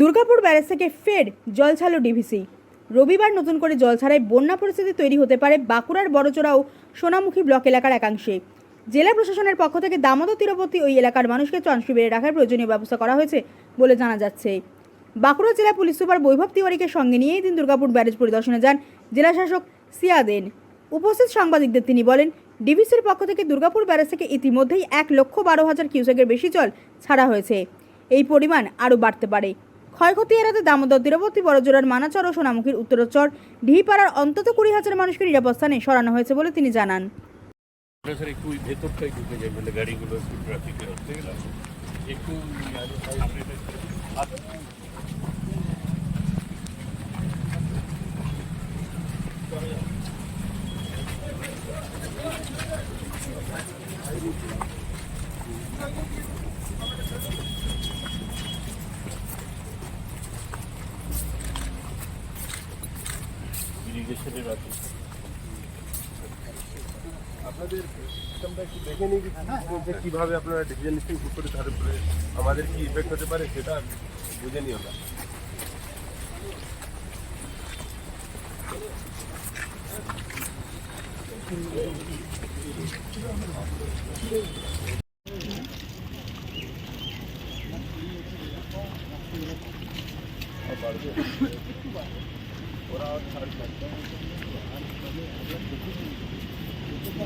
Durgapur barrage থেকে ফের জল ছাড়ল ডিভিসি। রবিবার নতুন করে জল ছাড়ায় বন্যা পরিস্থিতি তৈরি হতে পারে বাঁকুড়ার বড়চোরা ও সোনামুখী ব্লক এলাকার একাংশে। জেলা প্রশাসনের পক্ষ থেকে দামোদর তীরবর্তী ওই এলাকার মানুষকে ত্রাণ শিবিরে রাখার প্রয়োজনীয় ব্যবস্থা করা হয়েছে বলে জানা যাচ্ছে। বাঁকুড়া জেলা পুলিশ সুপার বৈভব তিওয়ারিকে সঙ্গে নিয়ে দিন দুর্গাপুর ব্যারেজ পরিদর্শনে যান জেলাশাসক সিয়াদেন উপস্থিত সাংবাদিকদের তিনি বলেন, ডিভিসির পক্ষ থেকে দুর্গাপুর ব্যারেজ থেকে ইতিমধ্যেই এক লক্ষ বারো হাজার কিউসেকের বেশি জল ছাড়া হয়েছে। এই পরিমাণ আরও বাড়তে পারে। ক্ষয়ক্ষতি এড়াতে দামোদর তীরবর্তী বড়জোড়ার মানাচর ও সোনামুখীর উত্তরোত্তর ঢিপাড়ার অন্তত কুড়ি হাজার মানুষকে নিরাপদ স্থানে সরানো হয়েছে বলে তিনি জানান। আপনাদের সিস্টেমটা একটু দেখে নিই যে কীভাবে আপনারা ডিসিশন লিস্টিং করে তার উপরে আমাদের কি ইফেক্ট হতে পারে সেটা বুঝে নিই আমরা।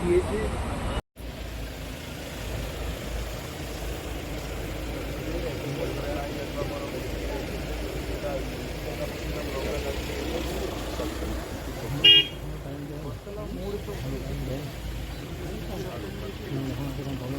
দিয়েছে মোড় তো ভালো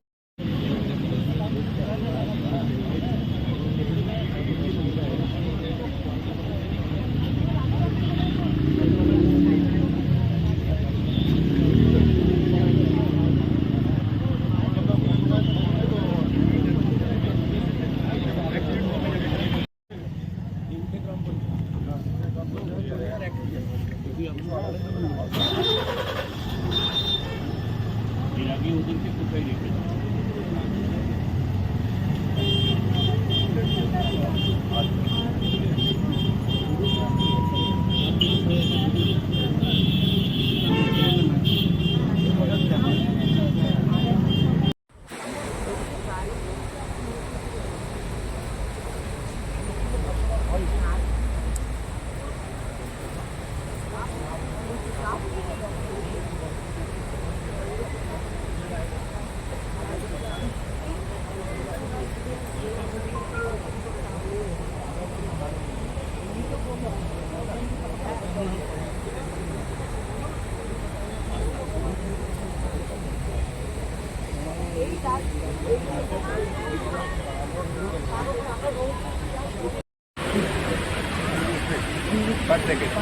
পার সেকেন্ড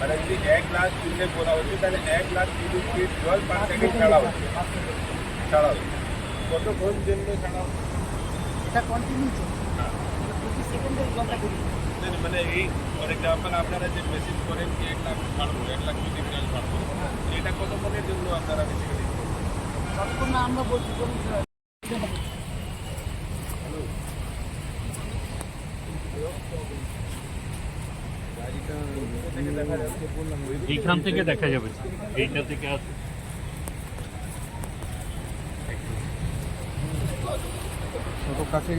মানে যদি এক গ্লাস তুললে করা হচ্ছে তাহলে এক গ্লাস তিরিশ ফিট জল পার সেকেন্ড ছাড়া হচ্ছে ছাড়া হচ্ছে কতক্ষণ জন্য ছাড়া হচ্ছে এটা কন্টিনিউ চলছে প্রতি সেকেন্ডের জলটা বেরিয়ে যাচ্ছে। না, না, মানে এই ফর এক্সাম্পল আপনারা যে মেসেজ করেন কি এক লাখ ছাড়বো এক লাখ কুড়ি জল ছাড়বো এটা কতক্ষণের জন্য আপনারা বেসিক্যালি যতক্ষণ না আমরা বলছি এইখান থেকে দেখা যাবে এইটা থেকে আস ছোট কাছে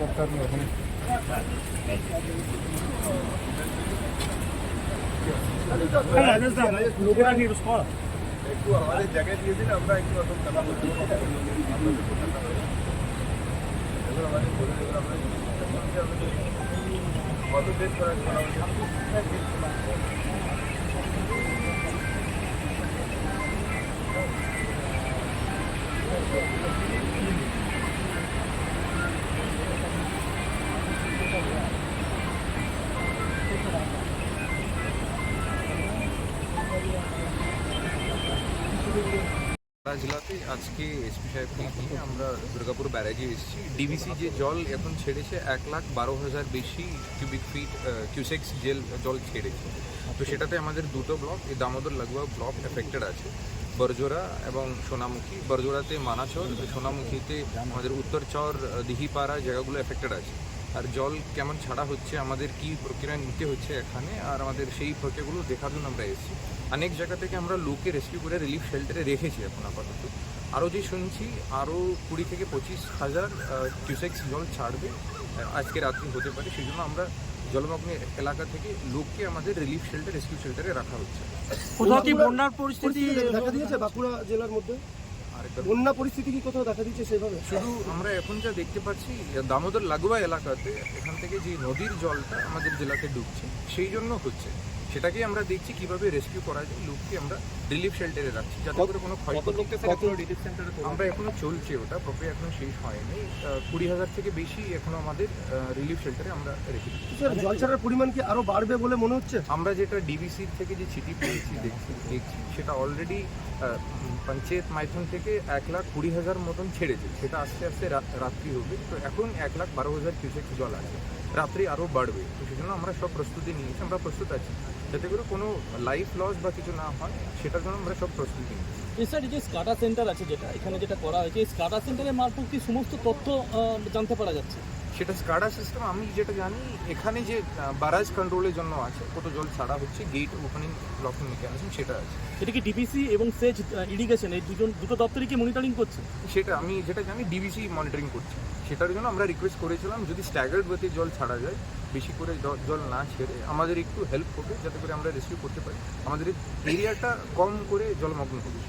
দরকার নেই ওখানে। একটু আমাদের জায়গায় দিয়ে আমরা একটু এখন কথা বলতে। এবার আমাদের বলে দেবেন আমরা কত জেলাতে আজকে এসপি সাহেবকে নিয়ে আমরা দুর্গাপুর ব্যারাজে এসেছি। ডিভিসি যে জল এখন ছেড়েছে এক লাখ বারো হাজার বেশি কিউবিক ফিট কিউসেক্স জেল জল ছেড়েছে। তো সেটাতে আমাদের দুটো ব্লক এই দামোদর লাগোয়া ব্লক এফেক্টেড আছে। বরজোরা এবং সোনামুখী। বরজোরাতে মানাচর সোনামুখীতে আমাদের উত্তরচর আহ, দিহিপাড়া জায়গাগুলো এফেক্টেড আছে। আর জল কেমন ছাড়া হচ্ছে আমাদের কি প্রক্রিয়া নিতে হচ্ছে এখানে আর আমাদের সেই প্রক্রিয়াগুলো দেখার জন্য আমরা এসেছি। অনেক জায়গা থেকে আমরা লোককে রেস্কিউ করে রিলিফ শেল্টারে রেখেছি এখন আপাতত। আরও যে শুনছি আরও কুড়ি থেকে পঁচিশ হাজার কিউসেক্স জল ছাড়বে আজকে রাত্রি হতে পারে। সেই জন্য আমরা জলমগ্ন এলাকা থেকে লোককে আমাদের রিলিফ শেল্টার রেস্কিউ শেল্টারে রাখা হচ্ছে। কোথাও কি বন্যার পরিস্থিতি দেখা দিয়েছে বাঁকুড়া জেলার মধ্যে? বন্যা পরিস্থিতি কি কোথাও দেখা দিচ্ছে সেভাবে? শুধু আমরা এখন যা দেখতে পাচ্ছি দামোদর লাগোয়া এলাকাতে এখান থেকে যে নদীর জলটা আমাদের জেলাতে ডুবছে সেই জন্য হচ্ছে। সেটাকে আমরা দেখছি কীভাবে রেস্কিউ করা যায় লোককে আমরা রিলিফ শেল্টারে রাখছি যাতে করে কোনো ক্ষয়ক্ষতি আমরা এখনও চলছে ওটা প্রক্রিয়া এখনও শেষ হয়নি। কুড়ি হাজার থেকে বেশি এখনও আমাদের রিলিফ শেল্টারে আমরা রেখেছি স্যার জল ছাড়ার পরিমাণ কি আরও বাড়বে বলে মনে হচ্ছে? আমরা যেটা ডিবিসির থেকে যে চিঠি পেয়েছি দেখছি দেখছি সেটা অলরেডি পঞ্চায়েত মাইথন থেকে এক লাখ কুড়ি হাজার মতন ছেড়েছে। সেটা আস্তে আস্তে রাত্রি হবে। তো এখন এক লাখ বারো হাজার কিউসেক জল আছে। রাত্রি আরও বাড়বে। তো সেই জন্য আমরা সব প্রস্তুতি নিয়েছি, আমরা প্রস্তুত আছি। যাতে করে কোনো লাইফ লস বা কিছু না হয়, সেটার জন্য আমরা সব প্রস্তুতি নিয়েছি। স্যার যে স্কাটা সেন্টার আছে যেটা, এখানে যেটা করা হয়েছে স্কাটা সেন্টারের মারফত কি সমস্ত তথ্য জানতে পারা যাচ্ছে? সেটা স্কাডা সিস্টেম আমি যেটা জানি এখানে যে বারাজ কন্ট্রোলের জন্য আছে কত জল ছাড়া হচ্ছে গেট ওপেনিং লকিং মেকানিজম সেটা আছে। এটা কি ডিপিসি এবং সেচ ইরিগেশন এই দুজন দুটো দপ্তরই কি মনিটরিং করছে? সেটা আমি যেটা জানি ডিবিসি মনিটরিং করছে। সেটার জন্য আমরা রিকোয়েস্ট করেছিলাম যদি স্ট্যাগার্ড গতি জল ছাড়া যায় বেশি করে জল না ছেড়ে আমাদের একটু হেল্প হবে যাতে করে আমরা রেস্কিউ করতে পারি। আমাদের এরিয়াটা কম করে জলমগ্ন হবে